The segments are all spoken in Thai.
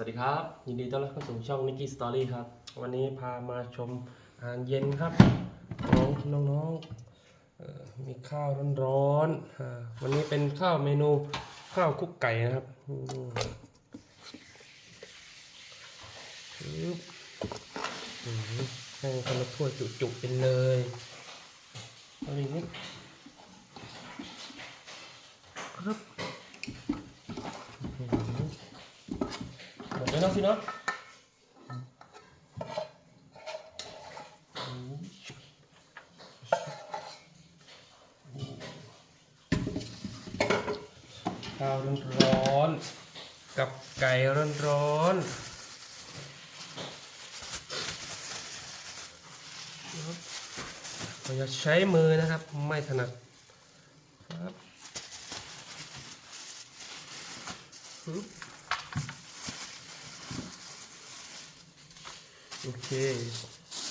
สวัสดีครับ ยินดีต้อนรับเข้าสู่ช่องนิกกี้สตอรี่ครับ วันนี้พามาชมอาหารเย็นครับน้องน้องๆมีข้าวร้อนๆวันนี้เป็นข้าวเมนูข้าวคุกไก่นะครับอืมอืมให้คนละถ้วยจุกๆเป็นเลยเอาอีนิดครับ หมดแล้วเนาะพี่เนาะข้าวร้อนๆกับไก่ร้อนๆเราจะใช้มือนะครับไม่ถนัดครับปึ๊บ โอเค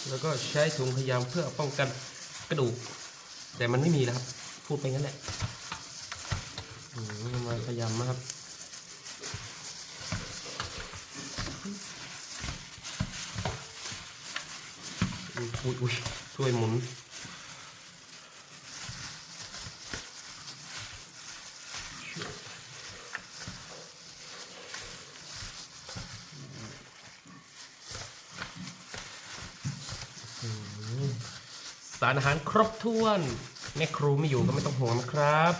แล้วก็ใช้ถุงพยายามเพื่อป้องกันกระดูก แต่มันไม่มีนะครับ พูดไปงั้นแหละมาพยายามนะครับอุ้ยอุ้ยช่วยหมุน สารอาหารครบถ้วนแม่ครูไม่อยู่ก็ไม่ต้องห่วงนะครับ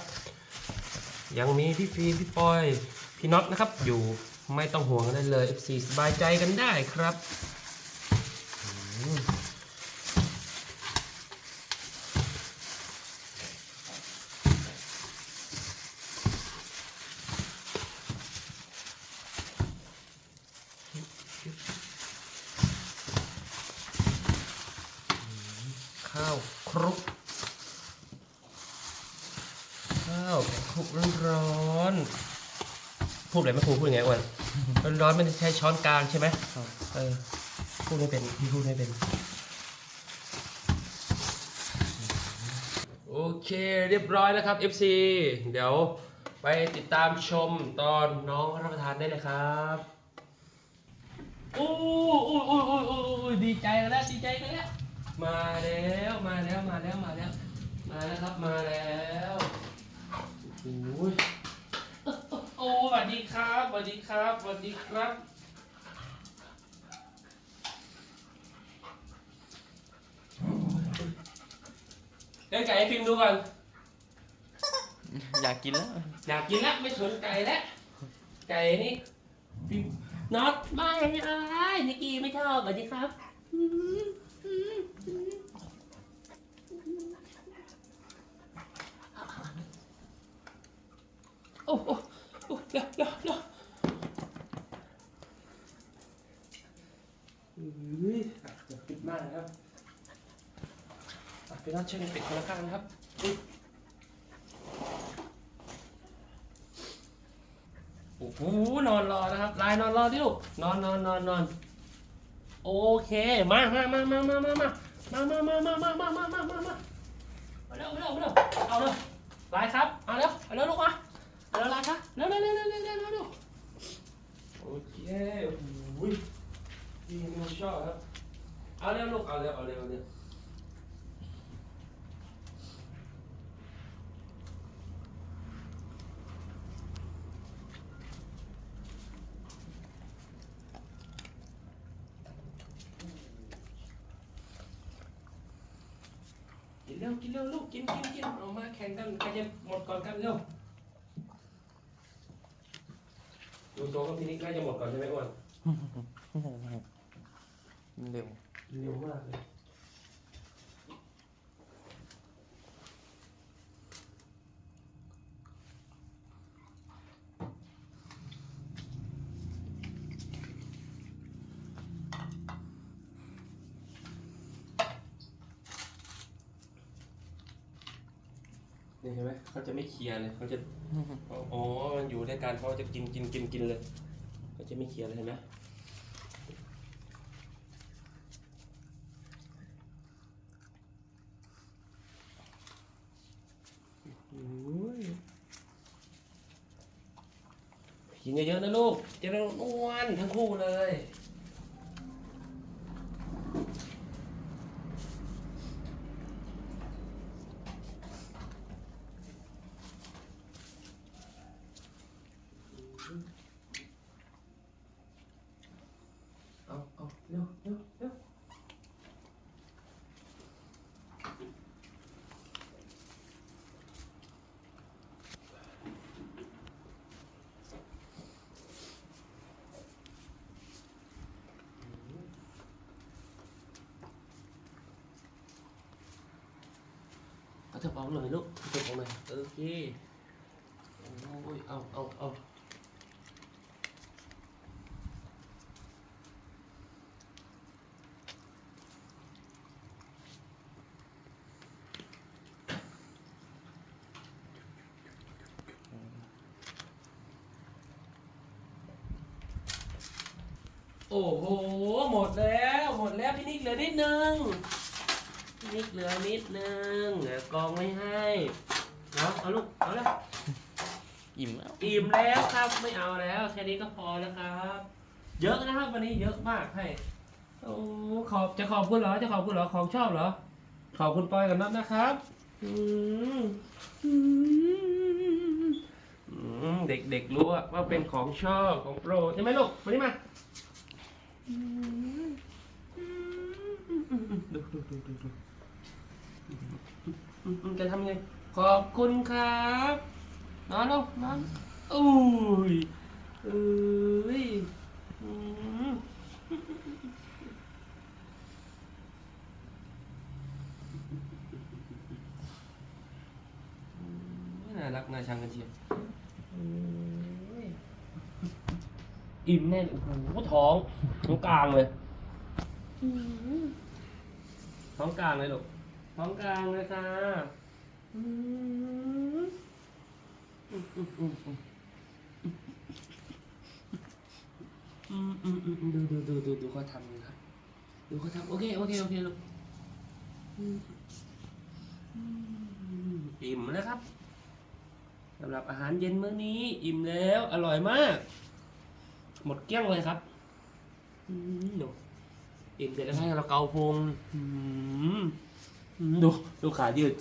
ยังมีพี่ฟีนพี่ปอย พี่น็อตนะครับ อยู่ไม่ต้องห่วงได้เลย FC สบายใจกันได้ครับ ข้าวครุก ข้าวคลุกร้อนๆพูดอะไรไม่ครูพูดยังไงอ้วนร้อนๆไม่ได้ใช้ช้อนกลางใช่ไหมเออพูดไม่เป็นพี่พูดไม่เป็น โอเคเรียบร้อยแล้วครับ FC เดี๋ยวไปติดตามชมตอนน้องรับประทานได้เลยครับอู้อู้อู้อู้อู้อู้ดีใจกันแล้วดีใจกันแล้ว มาแล้วมาแล้วมาแล้วมาแล้วมาแล้วครับมาแล้วโอ้ยโอ้สวัสดีครับสวัสดีครับสวัสดีครับเล่นไก่ให้ฟิล์มดูก่อนอยากกินแล้ว อยากกินแล้วไม่สนไก่แล้วไก่นี่ฟิล์มน็อตไม่อะไรนิกกี้ไม่ชอบสวัสดีครับโอ้โอ้โอ้เร็วเร็วเร็วอุ้ยอะเดี๋ยวปิดมากนะครับพี่น็อตช่วยกันปิดคนละข้างนะครับโอ้โหนอนรอนะครับลายนอนรอดิลูกนอนนอนนอนนอนโอเคมามามามามามามามามามามามามามามามามาเร็วเร็วเร็วเอาเร็วลายครับเอาเร็วเอาเร็วลูกมาเอาเร็วลายครับเร็วเร็วเร็วเร็วเร็วเร็วโอเคโอ้ยดีมันชอบครับ เอาเร็วลูก เอาเร็ว เอาเร็วเอาเร็วกินเร็วกินเร็วลูกกินกินกินเอามาแข่งกันใครจะหมดก่อนกันเร็วดูโซ่กับพี่นิกน่าจะหมดก่อนใช่ไหมอ้วน เร็ว เร็วมากเลยนี่เห็นไหมเขาจะไม่เคลียร์เลยเขาจะ อ๋อ มันอยู่ด้วยกันเขาจะกินกินกินกินเลยเขาจะไม่เคลียร์เลยเห็นไหมโอ้ย กินเยอะๆนะลูก จะได้อ้วนทั้งคู่เลย เอาเอาเร็วเร็วเร็ว เอาเถอะเอาหน่อยลูกเอาเถอะเอาหน่อยโอเคโอ้ยเอาเอาเอาโอ้โห หมดแล้ว หมดแล้วพี่นิกเหลือนิดนึงพี่ นิกเหลือนิดนึงเหลือกองไม่ให้เอาเอาลูกเอาเลยอิ่มแล้วอิ่มแล้วครับไม่เอาแล้วแค่นี้ก็พอแล้วครับ เยอะนะครับวันนี้เยอะมากให้โอ้ขอบจะขอบคุณเหรอจะขอบคุณเหรอของชอบเหรอ ขอบคุณปอยกับนัทนะครับอืมอืมอืมเด็กๆรู้อะว่าเป็นของชอบของโปรดใช่ไหมลูกมานี่มาอืมอืมดูดูดูดูดูอืมอืม จะทำไง ขอบคุณครับนอนลงนอนอุ้ยเอ้ยน่ารักน่าชังกันเชียวอิ่มแน่โอ้โหท้องท้องกลางเลยท้องกลางเลยลูก ท้องกลางเลยค่ะอืมอืมอืมอืมอืมอืมอืมดูดูดูดูดูเขาทำนะครับดูเขาทำโอเคโอเคโอเคลูกอืมอืมอิ่มแล้วครับสำหรับอาหารเย็นมื้อนี้ อิ่มแล้ว อร่อยมาก หมดเกลี้ยงเลยครับอืมดูอิ่มเสร็จแล้วให้เราเกาพุงอืม ดูดูขายืด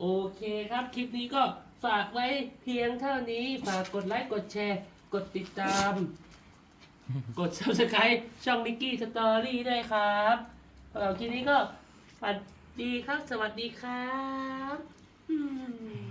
โอเคครับ คลิปนี้ก็ฝากไว้เพียงเท่านี้ ฝากกดไลค์ กดแชร์ กดติดตาม กด subscribe ช่องนิกกี้สตอรี่ด้วยครับสำหรับคลิปนี้ก็สวัสดีครับ สวัสดีครับ